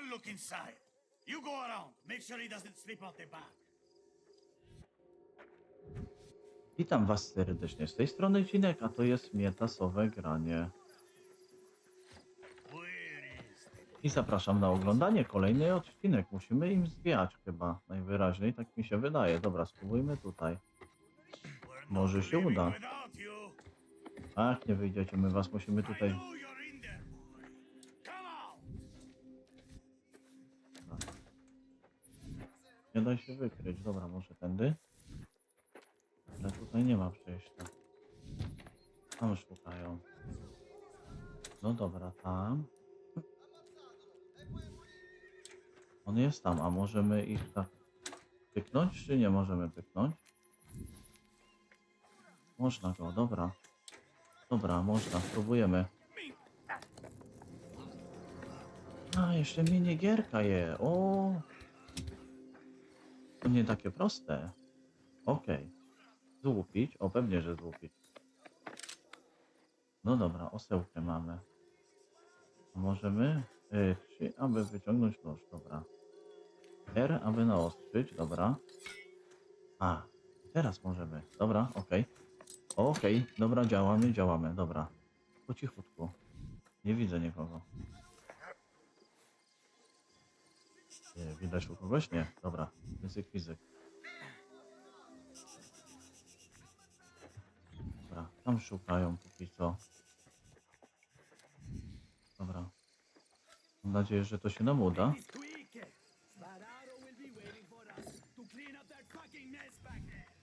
I'll look inside. You go around. Make sure he doesn't slip out the back. Witam Was serdecznie. Z tej strony Cinek, a to jest Mietasowe Granie. I zapraszam na oglądanie kolejny odcinek. Musimy im zwiać chyba najwyraźniej, tak mi się wydaje. Dobra, spróbujmy tutaj. Może się uda. Ach, nie wyjdziecie, my Was musimy tutaj... Nie da się wykryć. Dobra, może tędy? Ale tutaj nie ma przejścia. Tam szukają. No dobra, tam. On jest tam, a możemy ich tak pyknąć, czy nie możemy pyknąć? Można go, dobra. Dobra, można, spróbujemy. A, jeszcze minigierka je. O! To nie takie proste. Okej. Złupić? O, pewnie, że złupić. No dobra, osełkę mamy. Możemy? Y, trzy, aby wyciągnąć nóż, dobra. R, aby naostrzyć, dobra. A, teraz możemy. Dobra, okej. Okej, dobra, działamy, działamy, dobra. Po cichutku. Nie widzę nikogo. Nie, widać u kogoś? Nie. Dobra. Język fizyk. Dobra, tam szukają póki co. Dobra. Mam nadzieję, że to się nam uda.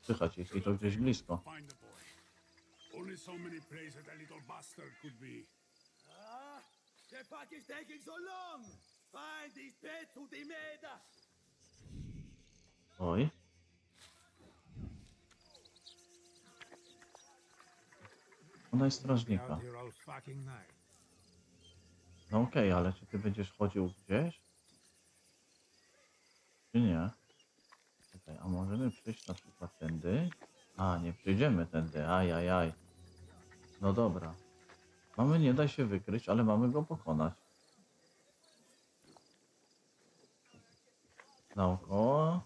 Słychać ich i to gdzieś blisko. Only so many places that little bastard could be. Ah, the fuck is taking so long? Oj. Ona jest strażnika. No okej, ale czy ty będziesz chodził gdzieś? Czy nie? Czekaj, a możemy przejść na przykład tędy? A, nie przejdziemy tędy, ajajaj. No dobra. Mamy nie da się wykryć, ale mamy go pokonać. Naokoło?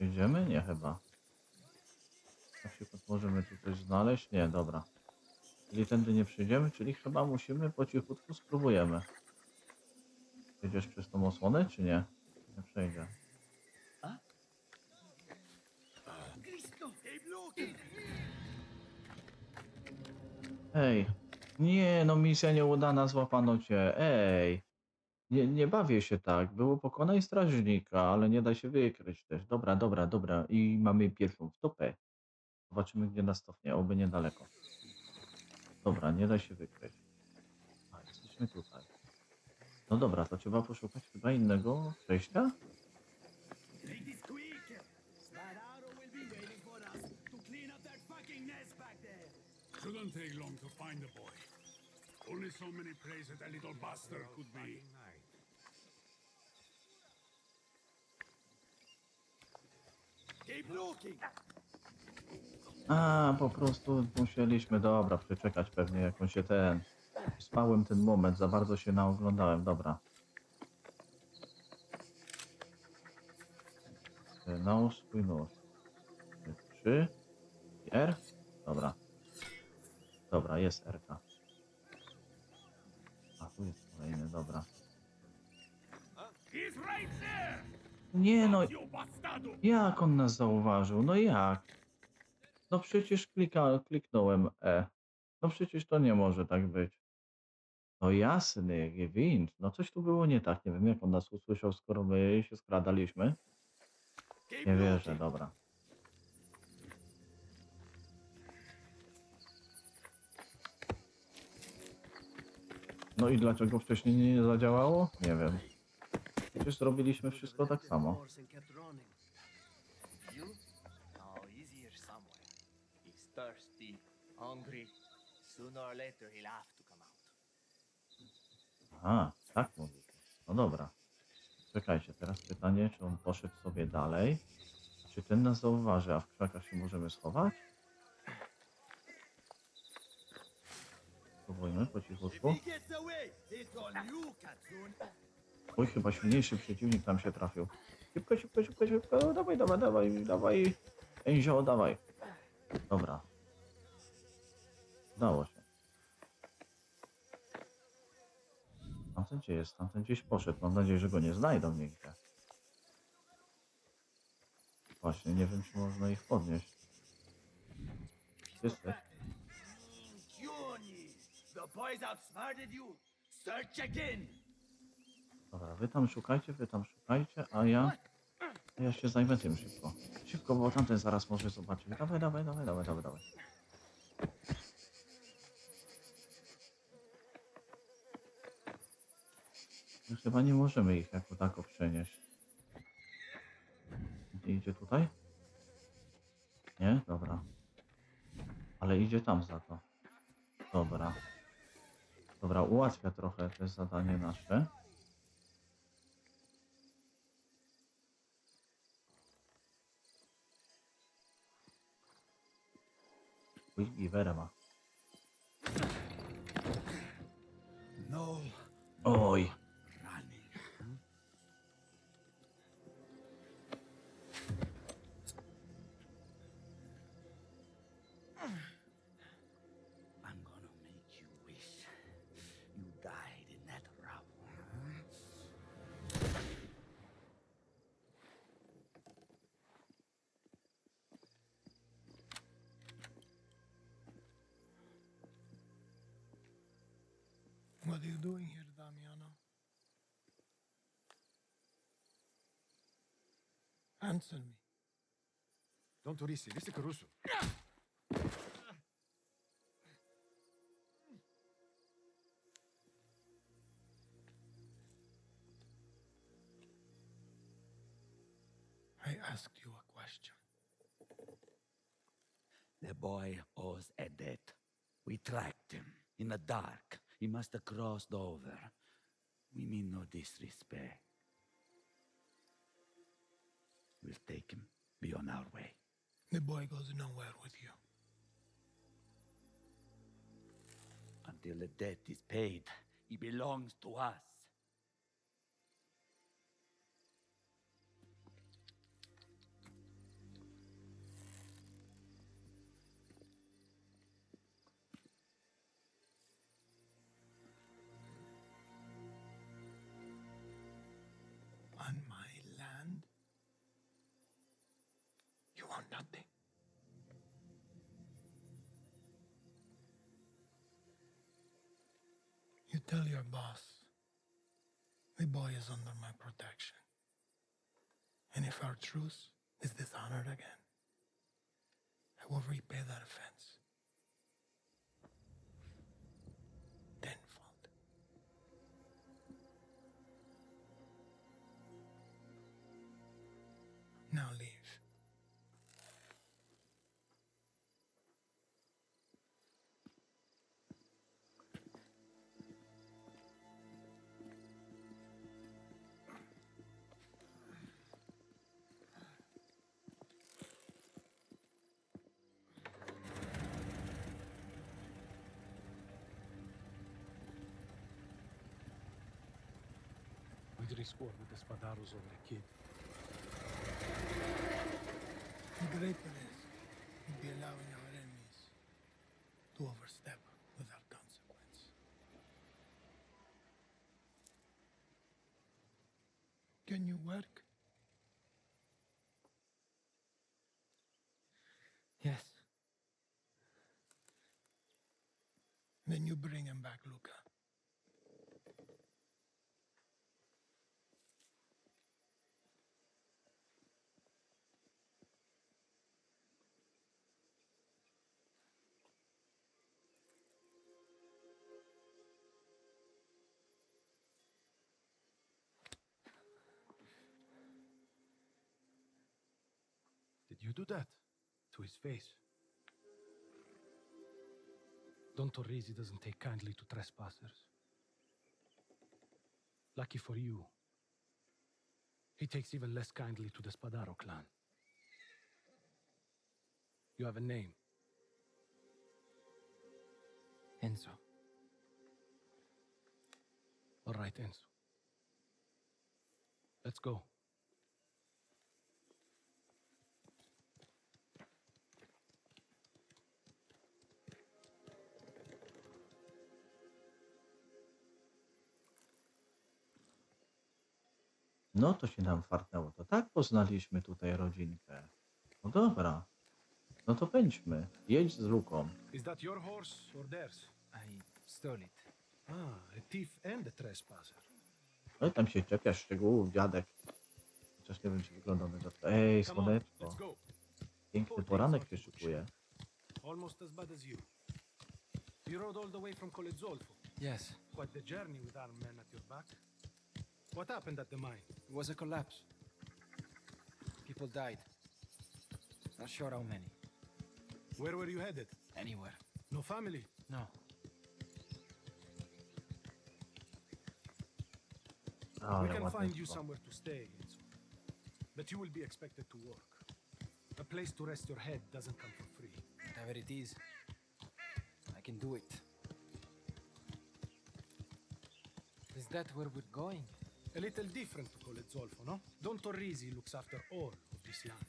Idziemy? Nie chyba. Na przykład możemy tu coś znaleźć? Nie, dobra. Czyli tędy nie przyjdziemy, czyli chyba musimy po cichutku spróbujemy. Przejdziesz przez tą osłonę, czy nie? Nie przejdzie. Ej, nie, no misja nieudana, złapano cię. Ej, nie, nie bawię się tak. Było pokonaj strażnika, ale nie da się wykryć też. Dobra, dobra, dobra. I mamy pierwszą stopę. Zobaczymy, gdzie nas oby niedaleko. Dobra, nie da się wykryć. A, jesteśmy tutaj. No dobra, to trzeba poszukać chyba innego przejścia? Shouldn't take long to find the boy. Only so many places little bastard could be. A, po prostu musieliśmy, dobra, przeczekać pewnie jak on się ten... Spałem ten moment, za bardzo się naoglądałem, dobra. E, Nałóż swój nóż. Trzy. R? Dobra. Dobra, jest R. -ka. A, tu jest kolejny, dobra. He's right there. Nie no, jak on nas zauważył? No jak? No przecież klika, kliknąłem E. No przecież to nie może tak być. No jasny gwint. No coś tu było nie tak. Nie wiem jak on nas usłyszał, skoro my się skradaliśmy. Nie wierzę, dobra. No i dlaczego wcześniej nie zadziałało? Nie wiem. Przecież zrobiliśmy wszystko tak samo. No. Aha, tak mówisz. No dobra. Czekajcie, teraz pytanie, czy on poszedł sobie dalej? Czy ten nas zauważy, a w krzakach się możemy schować? Spróbujmy po cichutku. Oj, chyba silniejszy przeciwnik tam się trafił. Szybko, szybko, szybko, szybko. No, Dawaj, dawaj, dawaj, dawaj. Enzio, dawaj. Dobra. Udało się. Tamten gdzie jest? Tamten gdzieś poszedł. Mam nadzieję, że go nie znajdą nigdzie. Właśnie, nie wiem, czy można ich podnieść. Jesteś? The boys outsmarted you. Search again. Dobra, wy tam szukajcie, wy tam szukajcie, a ja... a Ja się zajmę tym szybko. Szybko, bo tamten zaraz może zobaczyć. Dawaj, dawaj, dawaj, dawaj, dawaj, dawaj. My chyba nie możemy ich jako tako przenieść. Idzie tutaj? Nie? Dobra. Ale idzie tam za to. Dobra. Dobra, ułatwia trochę to zadanie nasze. Uj, giwerę ma. No Oj. What are you doing here, Damiano? Answer me. Don't Turisi, listen Caruso. I asked you a question. The boy owes a debt. We tracked him in the dark. He must have crossed over. We mean no disrespect. We'll take him. Be on our way. The boy goes nowhere with you. Until the debt is paid, he belongs to us. Tell your boss the boy is under my protection. And if our truce is dishonored again, I will repay that offense. Score with the Spadaros over the kid. Would be allowing our enemies to overstep without consequence. Can you work? Yes. Then you bring him back, Luca. You do that? To his face? Don Torresi doesn't take kindly to trespassers. Lucky for you, he takes even less kindly to the Spadaro clan. You have a name. Enzo. All right, Enzo. Let's go. No to się nam fartnęło. To tak poznaliśmy tutaj rodzinkę. No dobra. No to pędźmy. Jedź z Luką. Is that your horse or theirs? I stole it. Ah, a thief and a trespasser. No i tam się czepiasz szczegółów, dziadek. Chociaż nie wiem, czy wyglądamy dobrze. Ej, Come on, słoneczko. let's go. Piękny poranek się szykuje. Almost as bad as you. You rode all the way from Colezzolfo. Yes, Quite the journey with armed men at your back. What happened at the mine? it was a collapse. People died. Not sure how many. Where were you headed? Anywhere. No family? No. we can find you słowo. somewhere to stay, Enzo. But you will be expected to work. A place to rest your head doesn't come for free. Whatever it is, I can do it. Is that where we're going? A little different to Colezzolfo, no? Don Torrisi looks after all of this land.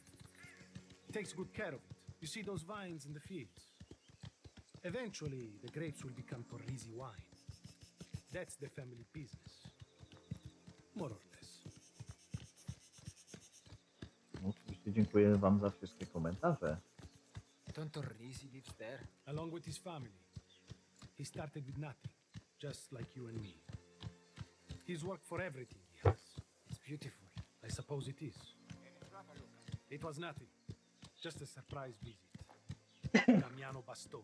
Takes good care of it. You see those vines in the fields? Eventually, the grapes will become Torrisi wine. That's the family business. More or less. No, Oczywiście dziękuję wam za wszystkie komentarze. Don Torrisi lives there. Along with his family. He started with nothing, just like you and me. He's worked for everything he has. It's beautiful. I suppose it is. It was nothing. Just a surprise visit. Damiano Bastoni.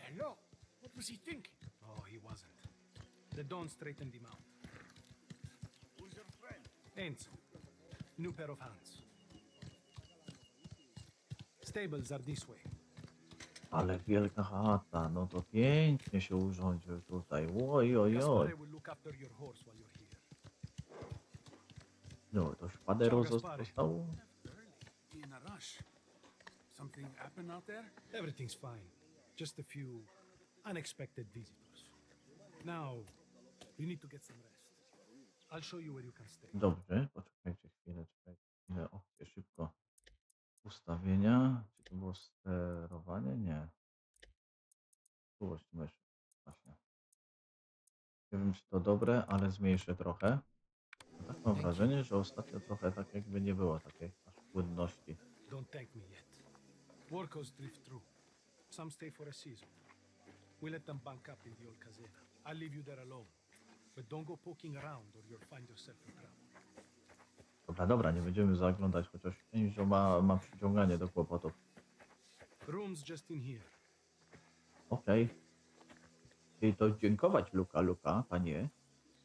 Hello. What was he thinking? Oh, he wasn't. The Don straightened him out. Who's your friend? Enzo. New pair of hands. Stables are this way. Ale wielka chata, no to pięknie się urządził tutaj. Oj, oj, oj. No, to szpadero zostało. In a rush. Something happened out there? Everything's fine. Just a few unexpected visitors. Now, you need to get some rest. I'll show you where you can stay. Dobrze, poczekajcie chwilę, czekajcie chwilę. O, szybko. Ustawienia. Czy to było sterowanie? Nie. Czułość myszy. Właśnie. Nie wiem, czy to dobre, ale zmniejszę trochę. Tak mam wrażenie, że ostatnio trochę tak jakby nie było takiej aż płynności. Don't thank me yet. Workers drift through. Some stay for a season. We let them bank up in the old caseta. I'll leave you there alone. But don't go poking around or you'll find yourself in trouble. Dobra, dobra, nie będziemy zaglądać, chociaż Enzo ma, ma przyciąganie do kłopotów. Rooms just in here. Okej. Czyli to dziękować Luka, Luka, panie.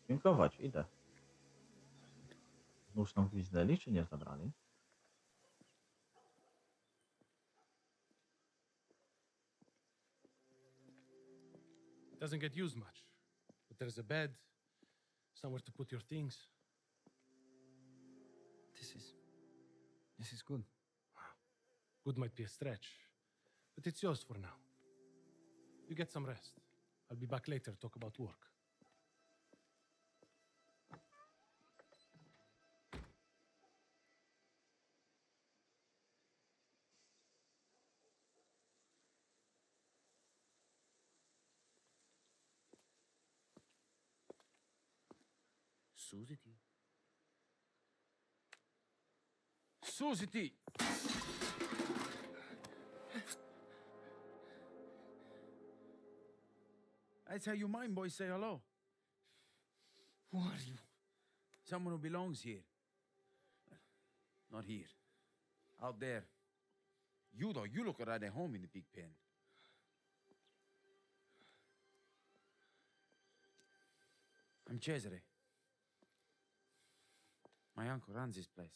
Dziękować, idę. Znów nam gwizdnęli, czy nie zabrali? Doesn't get used much. But there's a bed, somewhere to put your things. This is. This is good. Good might be a stretch, but it's yours for now. You get some rest. I'll be back later to talk about work. Susity! That's how you mine boys say hello. Who are you? Someone who belongs here. Not here. Out there. You though, you look right at home in the big pen. I'm Cesare. My uncle runs this place.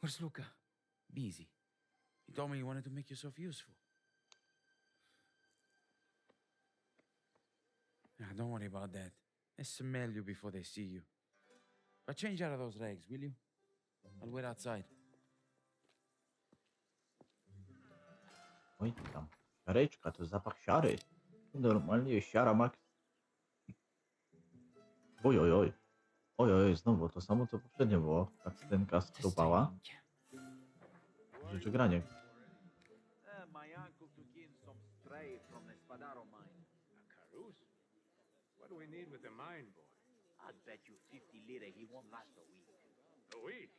Where's Luca? Busy. He told me you wanted to make yourself useful. Don't worry about that. They smell you before they see you. But change out of those rags, will you? I'll wait outside. Oj tam. Siareczka, to zapach siary. Normalnie siara mak. Oj, oj, oj. Oj, oj, znowu to samo co poprzednio było. Tak scenka skrupała. Rzeczy granie. Eh, my uncle took in some stray from the Spadaro mine. Caruso? What do we need with the mine, boy? I'd bet you 50 lire he won't last a week. A week?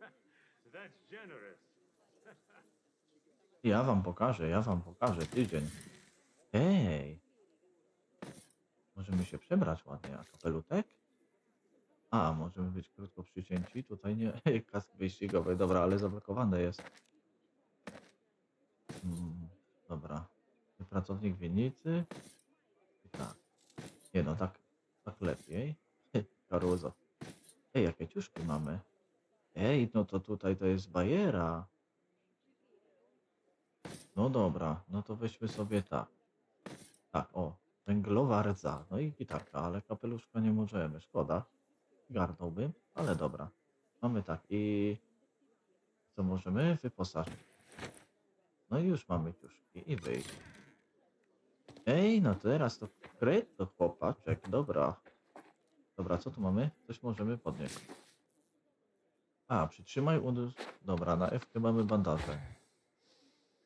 That's generous. Ja wam pokażę, ja wam pokażę tydzień. Ej! Możemy się przebrać ładnie, a kapelutek? A, możemy być krótko przycięci. Tutaj nie. Kask wyścigowy, dobra, ale zablokowane jest. Mm, dobra. Pracownik winnicy. I tak. Nie no, tak, tak lepiej. Karuzo. Ej, jakie ciuszki mamy. Ej, no to tutaj to jest bajera. No dobra, no to weźmy sobie tak. Tak, o, węglowa rdza. No i gitarka, ale kapeluszka nie możemy, szkoda. Garnąłbym, ale dobra. Mamy tak i co możemy wyposażyć. No i już mamy ciuszki i wyjść. Ej, no teraz to kryto chłopaczek, dobra. Dobra, co tu mamy? Coś możemy podnieść. A, przytrzymaj udy... Dobra, na F mamy bandaże.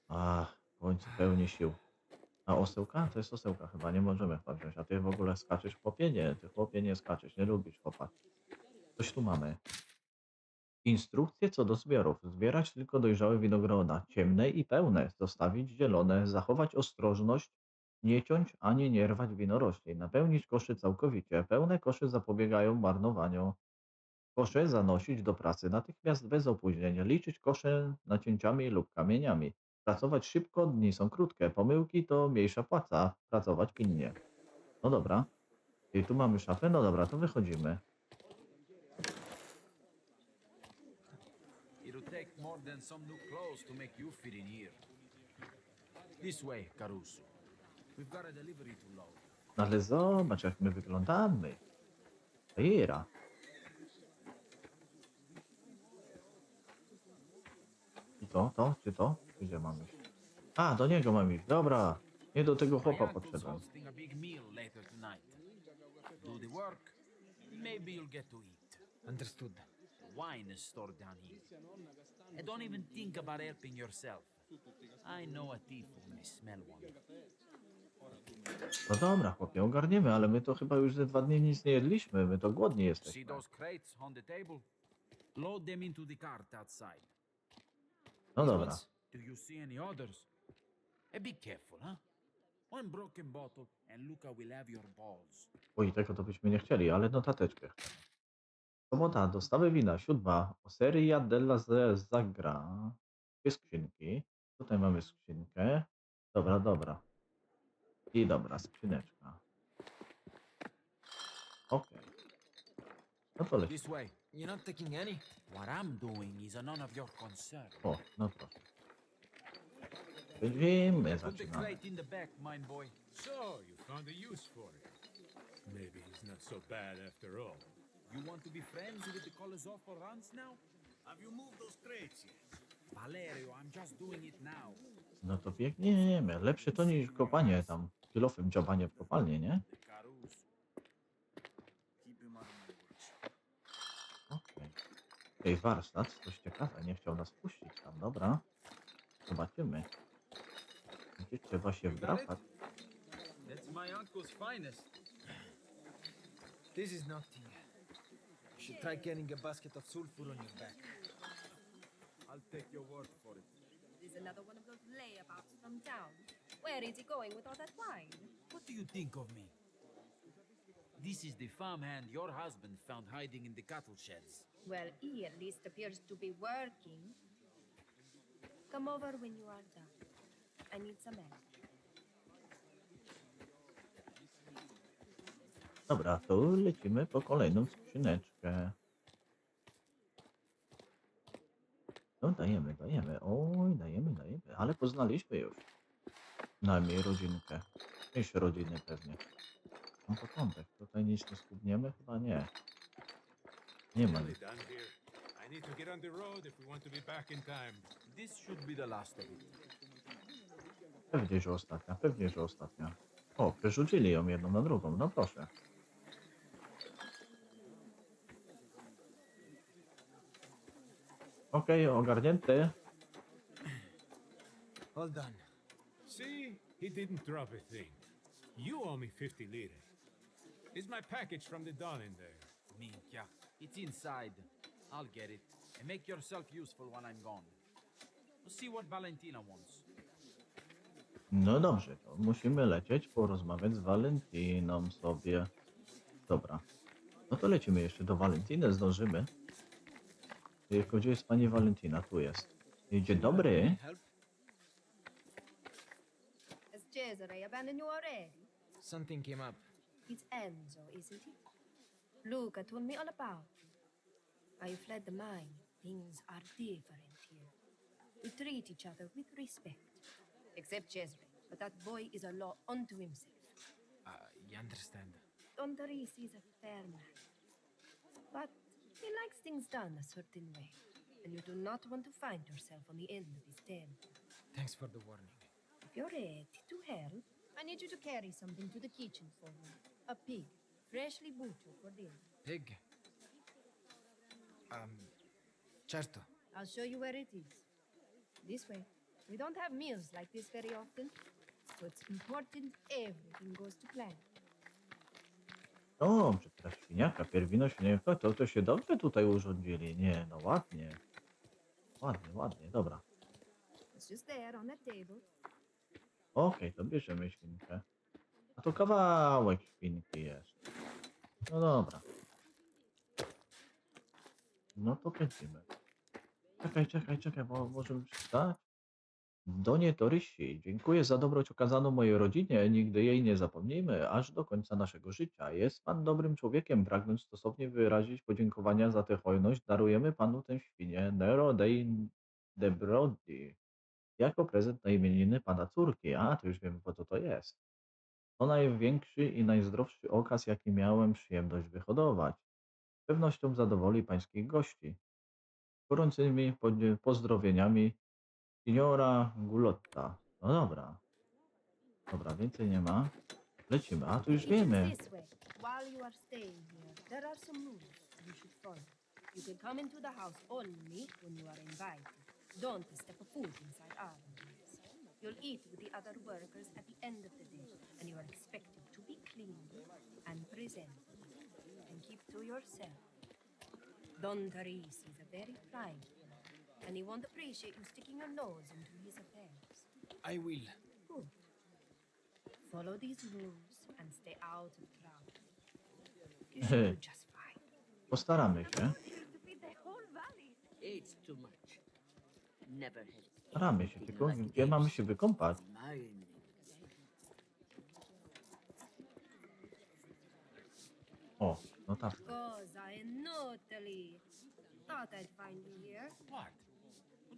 A, w pełni sił. A osełka? To jest osełka chyba, nie możemy chyba wziąć. A ty w ogóle skaczesz w chłopie? Nie, ty chłopie nie skaczesz, nie lubisz chłopa. Coś tu mamy. Instrukcje co do zbiorów. Zbierać tylko dojrzałe winogrona, ciemne i pełne. Zostawić zielone. Zachować ostrożność. Nie ciąć ani nie rwać winoroślin. Napełnić koszy całkowicie. Pełne kosze zapobiegają marnowaniu. Kosze zanosić do pracy natychmiast bez opóźnienia. Liczyć kosze nacięciami lub kamieniami. Pracować szybko, dni są krótkie. Pomyłki to mniejsza płaca. Pracować pilnie. No dobra. I tu mamy szafę. No dobra, to wychodzimy. It'll take more than some new clothes to make you fit in here. This way, Caruso. We've got a delivery to load. No ale zobacz, jak my wyglądamy. Ira. I to, to, czy to? Gdzie mamy iść? A, do niego mam iść. Dobra. Nie do tego chłopa tonight. Do the work, maybe you'll get to eat. Understood. Wine is stored down here. And don't even think about helping yourself. I know a thief when I smell one. No dobra, chłopie, ogarniemy, ale my to chyba już ze dwa dni nic nie jedliśmy. My to głodni See jesteśmy. those crates on the table? Load them into the cart outside. No dobra. Do you see any others? And be careful, huh? One broken bottle and Luca will have your balls. Oj, tego to byśmy nie chcieli, ale notateczkę. Sobota, dostawy wina. Siódma. Oseria della Z- Zagra. Dwie skrzynki. Tutaj mamy skrzynkę. Dobra, dobra. I dobra, skrzyneczka. Okej. No to leci. This way. You're not taking any? What I'm doing is none of your concern. O, no proszę. The zaczynamy. So, you found a use for it. Maybe he's not so bad after all. You want to be friends with the runs now? Have you moved those crates yet? Valerio, I'm just doing it now. No to biegniemy. Lepsze to niż kopanie tam. Kilofem dziobanie w kopalnie, nie? Okej. Ej, warsztat, coś ciekawe, nie chciał nas puścić tam, dobra. Zobaczymy. Gdzie trzeba się wdrapać? That's my uncle's finest. This is not tea. You should try carrying a basket of sulfur on your back. I'll take your word for it. it. Is another one of those layabouts from town. Where is he going with all that wine? What do you think of me? This is the farmhand your husband found hiding in the cattle sheds. Well, he at least appears to be working. Come over when you are done. I need some help. Dobra, to lecimy po kolejną skrzyneczkę. No dajemy, dajemy. Oj, dajemy, dajemy. Ale poznaliśmy już. Najmniej rodzinkę. Mniejsze rodziny pewnie. Mam początek. Tutaj nic nie skubniemy? Chyba nie. Nie ma Nearly nic. done here. I need to get on the road if we want to be back in time. This should be the last of it. Pewnie, że ostatnia, pewnie, że ostatnia. O, przerzucili ją jedną na drugą, no proszę. Okej, ogarnięty. All done. See, he didn't drop a thing. You owe me 50 lira. Is my package from the Don in there? Minka, it's inside. I'll get it. And make yourself useful while I'm gone. See what Valentina wants. No dobrze, to musimy lecieć, porozmawiać z Valentiną sobie. Dobra. No to lecimy jeszcze do Valentiny, zdążymy. Tylko gdzie jest pani Valentina? Tu jest. Dzień dobry. Has Cesare abandoned you already? Something came up. It's Enzo, isn't it? Luca told me all about you. You fled the mine. Things are different here. We treat each other with respect. Except Cesare, but that boy is a law unto himself. Uh, you understand? Don Doris is a fair man. But he likes things done a certain way. And you do not want to find yourself on the end of his tail. Thanks for the warning. If you're ready to help, I need you to carry something to the kitchen for me. A pig, freshly butchered for dinner. Pig. Um, certo. I'll show you where it is. This way. We don't have meals like this very often. So it's important everything goes to plan. Dobrze, teraz świniaka, pierwino świniaka, to, to się dobrze tutaj urządzili. Nie, no ładnie. Ładnie, ładnie, dobra. It's just there on that table. Okej, to bierzemy świnkę. A to kawałek świnki jest. No dobra. No to kręcimy. Czekaj, czekaj, czekaj, bo możemy przeczytać. Donie Torysi, dziękuję za dobroć okazaną mojej rodzinie. Nigdy jej nie zapomnijmy, aż do końca naszego życia. Jest pan dobrym człowiekiem. Pragnąc stosownie wyrazić podziękowania za tę hojność, darujemy panu tę świnię Nero dei de Brodi jako prezent na imieniny pana córki. A, to już wiemy po co to jest. To największy i najzdrowszy okaz, jaki miałem przyjemność wyhodować. Z pewnością zadowoli pańskich gości. Gorącymi pozdrowieniami signora Gulotta. No dobra. Dobra, więcej nie ma. Lecimy. A, tu już wiemy. this way. While you are staying here, there are some rules you should follow. You can come into the house only when you are invited. Don't step a foot inside our place. You'll eat with the other workers at the end of the day, and you are expected to be clean and presentable. And keep to yourself. Don Therese is a very private and he won't appreciate you sticking your nose into his affairs. I will. Good. Follow these rules and stay out of trouble. You should do just fine. Postaramy się. It's too much. Never Staramy się, tylko gdzie mamy się wykąpać? Mine. O, no tak. Cosa in Italy. Thought I'd find you here. What?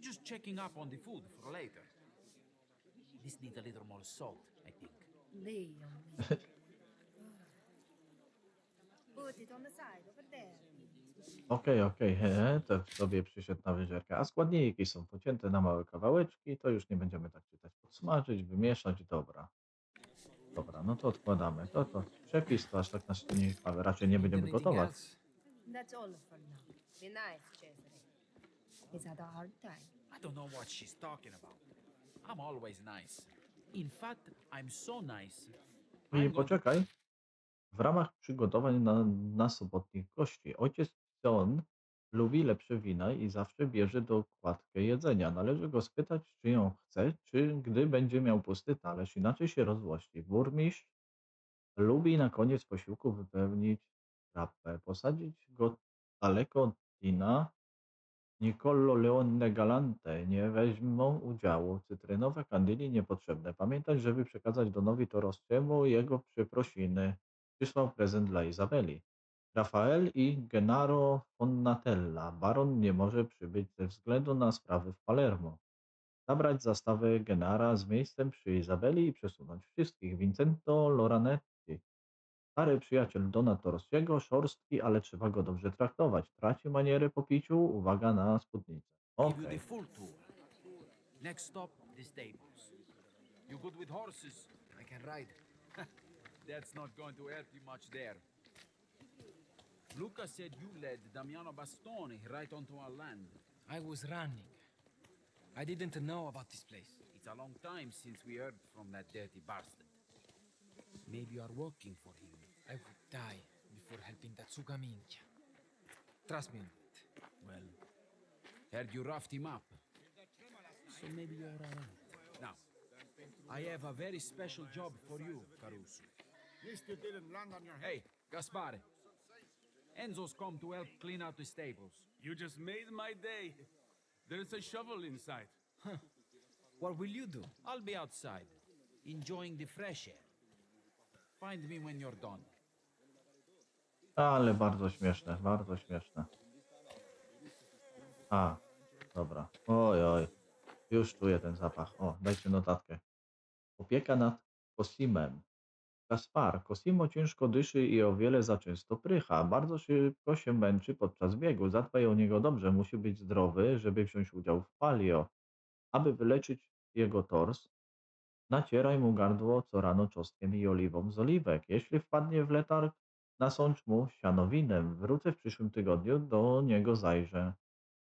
Just checking up on the food for later. This needs a little more salt, I think. Leon. Put it on the side over there. Okej, okej, he, to sobie przyszedł na wyżerkę. A składniki są pocięte na małe kawałeczki, to już nie będziemy tak czytać. Podsmażyć, wymieszać, dobra. Dobra, no to odkładamy. To, to przepis, to aż tak nas nie ale raczej nie będziemy Anything gotować. else? That's all for now. Be nice. He's had a hard time. I don't know what she's talking about. I'm always nice. In fact, I'm so nice. I I'm going poczekaj. W ramach przygotowań na, na sobotnich gości, ojciec John lubi lepsze wina i zawsze bierze dokładkę jedzenia. Należy go spytać, czy ją chce, czy gdy będzie miał pusty talerz, inaczej się rozłości. Burmistrz lubi na koniec posiłku wypełnić rapę, posadzić go daleko od kina. Niccolò Leone Galante nie weźmą udziału. Cytrynowe kandyli niepotrzebne. Pamiętać, żeby przekazać Donowi Torosciemu jego przeprosiny. Przysłał prezent dla Izabeli. Rafael i Gennaro Fonnatella. Baron nie może przybyć ze względu na sprawy w Palermo. Zabrać zastawę Genara z miejscem przy Izabeli i przesunąć wszystkich. Vincento Loranetti. Stary przyjaciel Dona Torosiego, szorstki, ale trzeba go dobrze traktować. Traci manierę po piciu, uwaga na spódnicę. Okej. full tour. Next stop, the stables. You good with horses? I can ride. That's not going to help you much there. Luca said you led Damiano Bastoni right onto our land. I was running. I didn't know about this place. It's a long time since we heard from that dirty bastard. Maybe you are working for him. I would die before helping that Sugamincha. Trust me on that. Well, heard you roughed him up. So maybe you're alright. Now, I have a very special job for you, Caruso. Least you didn't land on your head. Hey, Gaspare. Enzo's come to help clean out the stables. You just made my day. There's a shovel inside. What will you do? I'll be outside, enjoying the fresh air. Ale bardzo śmieszne, bardzo śmieszne. A, dobra. Oj, oj. Już czuję ten zapach. O, dajcie notatkę. Opieka nad Kosimem. Kaspar, Kosimo ciężko dyszy i o wiele za często prycha. Bardzo szybko się męczy podczas biegu. Zadbaj o niego dobrze. Musi być zdrowy, żeby wziąć udział w palio. Aby wyleczyć jego tors, nacieraj mu gardło co rano czosnkiem i oliwą z oliwek. Jeśli wpadnie w letarg, nasącz mu sianowinem. Wrócę w przyszłym tygodniu, do niego zajrzę.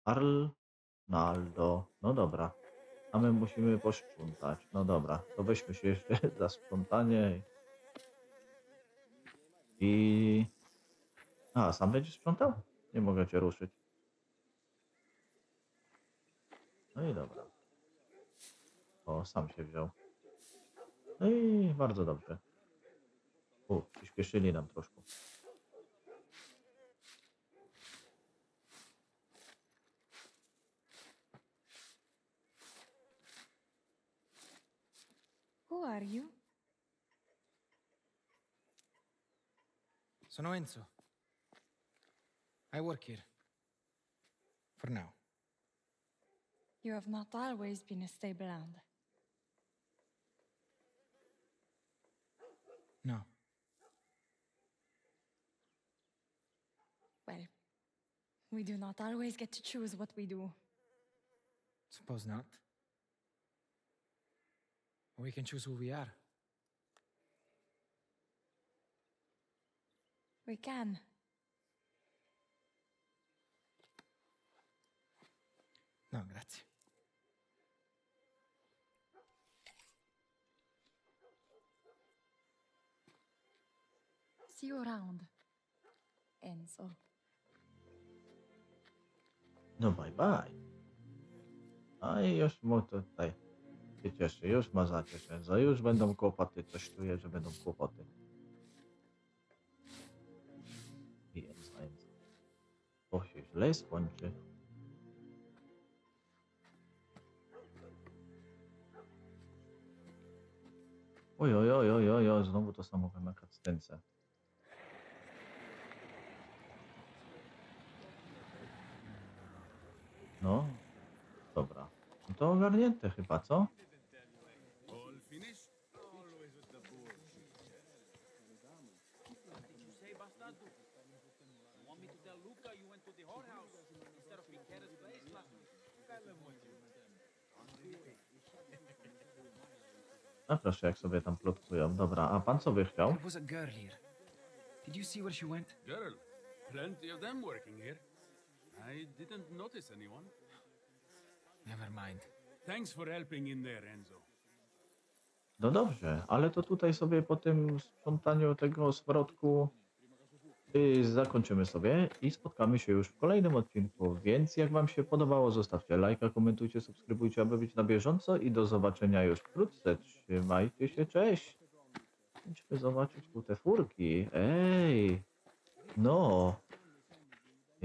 Arnaldo. No dobra. A my musimy posprzątać. No dobra, to weźmy się jeszcze za sprzątanie. I... A, sam będziesz sprzątał? Nie mogę cię ruszyć. No i dobra. O, sam się wziął. No i bardzo dobrze. U, przyspieszyli nam troszkę. Who are you? Sono Enzo. I work here. For now. You have not always been a stable hand. No. Well, we do not always get to choose what we do. Suppose not. We can choose who we are. We can. No, grazie. See you around. Enzo. No bye bye. A i już mu tutaj się cieszy, już ma zacieszę, że już będą kłopoty, coś czuję, że będą kłopoty. Więc, więc. To się źle skończy. Oj, oj, oj, oj, oj, oj, znowu to samo na cutscence. No, dobra. No to ogarnięte chyba, co? A proszę, jak sobie tam plotkują. Dobra, a pan co by chciał? There was a girl here. Did you see where she went? Girl, plenty of them working here. I didn't notice anyone. Never mind. Thanks for helping in there, Enzo. No dobrze, ale to tutaj sobie po tym sprzątaniu tego zwrotku yy, zakończymy sobie i spotkamy się już w kolejnym odcinku. Więc jak Wam się podobało, zostawcie lajka, komentujcie, subskrybujcie, aby być na bieżąco i do zobaczenia już wkrótce. Trzymajcie się, cześć! Idźmy zobaczyć tu te furki. Ej! No!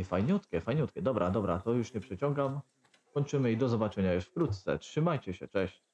Fajniutkie, fajniutkie. Dobra, dobra, to już nie przeciągam. Kończymy i do zobaczenia już wkrótce. Trzymajcie się, cześć!